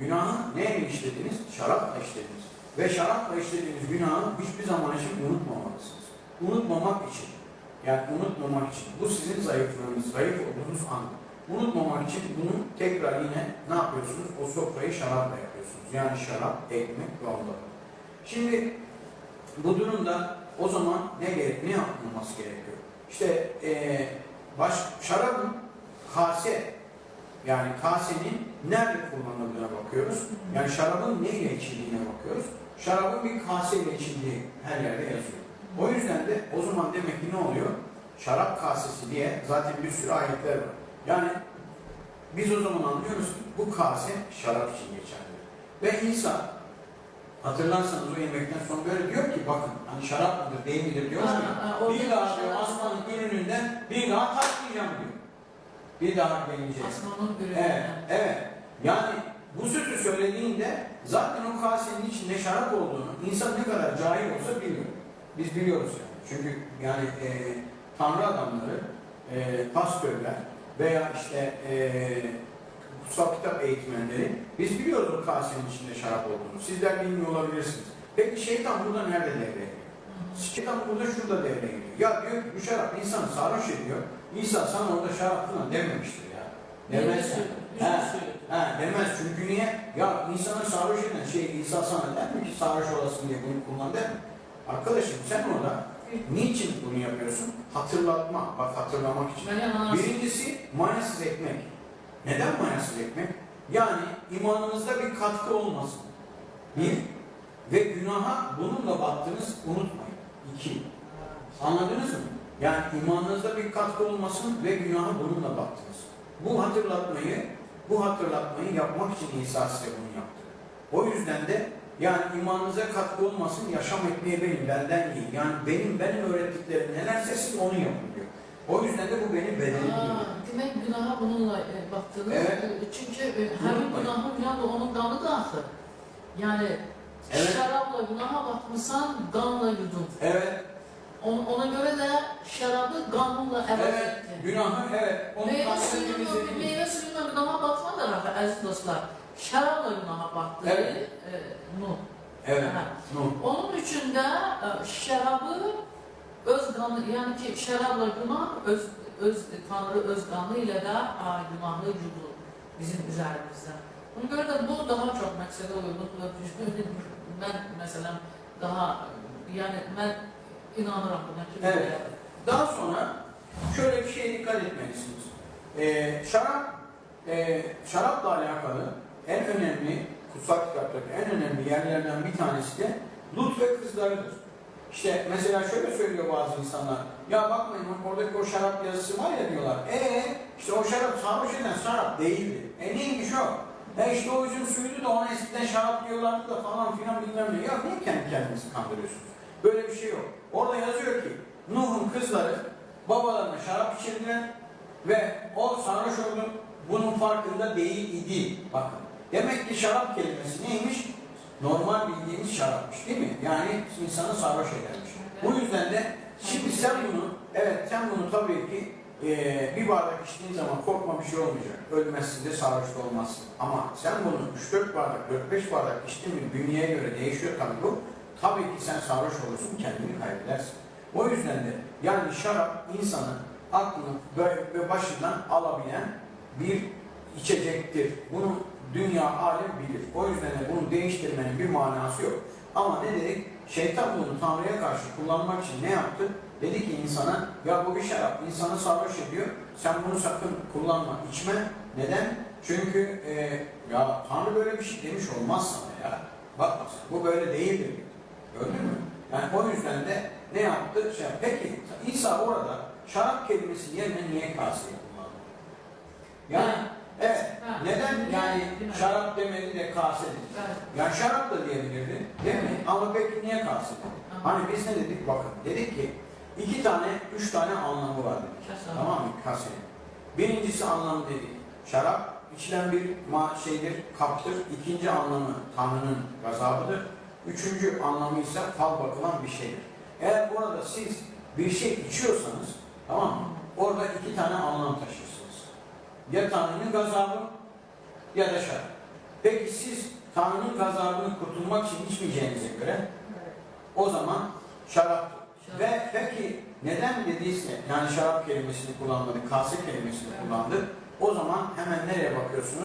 Günahı neyle işlediniz? Şarapla işlediniz. Ve şarapla işlediğiniz günahı hiçbir zaman için unutmamalısınız. Unutmamak için. Yani unutmamak için. Bu sizin zayıflığınız, zayıf olduğunuz an. Unutmamak için bunu tekrar yine ne yapıyorsunuz? O sofrayı şarapla yapıyorsunuz. Yani şarap, ekmek ve. Şimdi bu durumda o zaman ne gerek, ne yapılması gerekiyor? İşte eee baş, şarabın kase yani kasenin nerede kullanıldığına bakıyoruz. Yani şarabın neyle içildiğine bakıyoruz. Şarabın bir kaseyle içildiği her yerde yazıyor. O yüzden de o zaman demek ki ne oluyor? Şarap kasesi diye zaten bir sürü ayetler var. Yani biz o zaman anlıyoruz ki bu kase şarap için geçerli. Ve insan hatırlarsanız o yemekten sonra böyle diyor ki bakın hani şarap mıdır değil midir diyor Ha, ya. Bir daha diyor asmanın ürününden bir daha tatmayacağım diyor. Bir daha gelince. Asmanın Evet, ürününden. evet. Yani bu sözü söylediğinde zaten o kasenin şarap olduğunu insan ne kadar cahil olsa biliyor. Biz biliyoruz yani. Çünkü yani e, tanrı adamları, e, pastörler veya işte e, kutsal kitap eğitmenleri biz biliyoruz o kasenin içinde şarap olduğunu. Sizler bilmiyor olabilirsiniz. Peki şeytan burada nerede devreye giriyor? Şeytan burada şurada devreye giriyor. Ya diyor bu şarap insanı sarhoş ediyor. İsa sana orada şarap falan dememiştir ya. Demez. Yüzde Ha, söylüyor. ha, demez çünkü niye? Ya insanı sarhoş eden şey İsa sana der mi ki sarhoş olasın diye bunu kullan der mi? Arkadaşım sen orada niçin bunu yapıyorsun? Hatırlatma. Bak hatırlamak için. Birincisi mayasız ekmek. Neden mayasız ekmek? Yani imanınızda bir katkı olmasın. Bir. Ve günaha bununla battınız unutmayın. İki. Anladınız mı? Yani imanınızda bir katkı olmasın ve günaha bununla battınız. Bu hatırlatmayı, bu hatırlatmayı yapmak için İsa size bunu yaptı. O yüzden de yani imanınıza katkı olmasın, yaşam etmeye benim, benden değil. Yani benim, benim öğrettiklerim nelerse siz onu yapın diyor. O yüzden de bu benim bedenim diyor. demek günaha bununla e, baktınız. Evet. E, Çünkü e, her Unutmayın. günahın yanında onun kanı da akır. Yani Evet. şarapla günaha batmışsan kanla yudun. Evet, On- Ona göre de şarabı kanunla evet, evet, günahı evet. Onu Meyve suyunu, meyve aziz dostlar. Şarapla günaha battı. Evet. E, Nuh. Evet, Ha. Onun için de e, şarabı öz kanı yani ki şarabla günah öz, öz Tanrı öz kanıyla da a, günahı yudu bizim üzerimizde. Bunu göre de bu daha çok mesele uygun ve ben mesela daha yani ben inanırım buna Evet. Daha sonra şöyle bir şeye dikkat etmelisiniz. Ee, şarap, e, şarapla alakalı en önemli, kutsal kitaptaki en önemli yerlerden bir tanesi de Lut ve kızlarıdır. İşte mesela şöyle söylüyor bazı insanlar, ya bakmayın oradaki o şarap yazısı var ya diyorlar, ee işte o şarap sarhoş eden şarap değildi. E neymiş o? E işte o üzüm suyuydu da ona eskiden şarap diyorlardı da falan filan bilmem ne. Ya niye kendi kendinizi kandırıyorsunuz? Böyle bir şey yok. Orada yazıyor ki Nuh'un kızları babalarına şarap içirdiler ve o sarhoş oldu. Bunun farkında değil idi. Bakın. Demek ki şarap kelimesi neymiş? Normal bildiğimiz şarapmış değil mi? Yani insanı sarhoş edermiş. Bu yüzden de şimdi sen bunu, evet sen bunu tabii ki eee, bir bardak içtiğin zaman korkma bir şey olmayacak. Ölmezsin de sarhoş da olmazsın. Ama sen bunu 3-4 bardak, 4-5 bardak içtiğin mi bünyeye göre değişiyor tabii bu. Tabii ki sen sarhoş olursun, kendini kaybedersin. O yüzden de yani şarap insanın aklını böyle ve başından alabilen bir içecektir. Bunu dünya alem bilir. O yüzden de bunu değiştirmenin bir manası yok. Ama ne dedik? Şeytan bunu Tanrı'ya karşı kullanmak için ne yaptı? Dedi ki insana, ya bu bir şarap, insanı sarhoş ediyor. Sen bunu sakın kullanma, içme. Neden? Çünkü e, ya Tanrı böyle bir şey demiş olmaz sana ya. Bakma bu böyle değildir. Gördün mü? Yani o yüzden de ne yaptı? Şey, peki İsa orada şarap kelimesi yerine niye kaseye kullandı? Yani evet. Ha. Neden yani Değil mi? şarap demedi de kase dedi? Evet. Yani şarap da diyebilirdi değil mi? Ama peki niye kase dedi? Hani biz ne dedik? Bakın dedik ki iki tane, üç tane anlamı var dedik. Kase. Tamam mı? Kasenin. Birincisi anlamı dedik. Şarap içilen bir ma şeydir, kaptır. İkinci anlamı Tanrı'nın gazabıdır. Üçüncü anlamı ise fal bakılan bir şeydir. Eğer burada siz bir şey içiyorsanız, tamam mı? Orada iki tane anlam taşırsınız. Ya Tanrı'nın gazabı ya da şarap. Peki siz Tanrı'nın gazabını kurtulmak için içmeyeceğinize göre o zaman şarap. Şarap. Ve peki neden dediyse yani şarap kelimesini kullanmadık, kase kelimesini kullandık. O zaman hemen nereye bakıyorsunuz?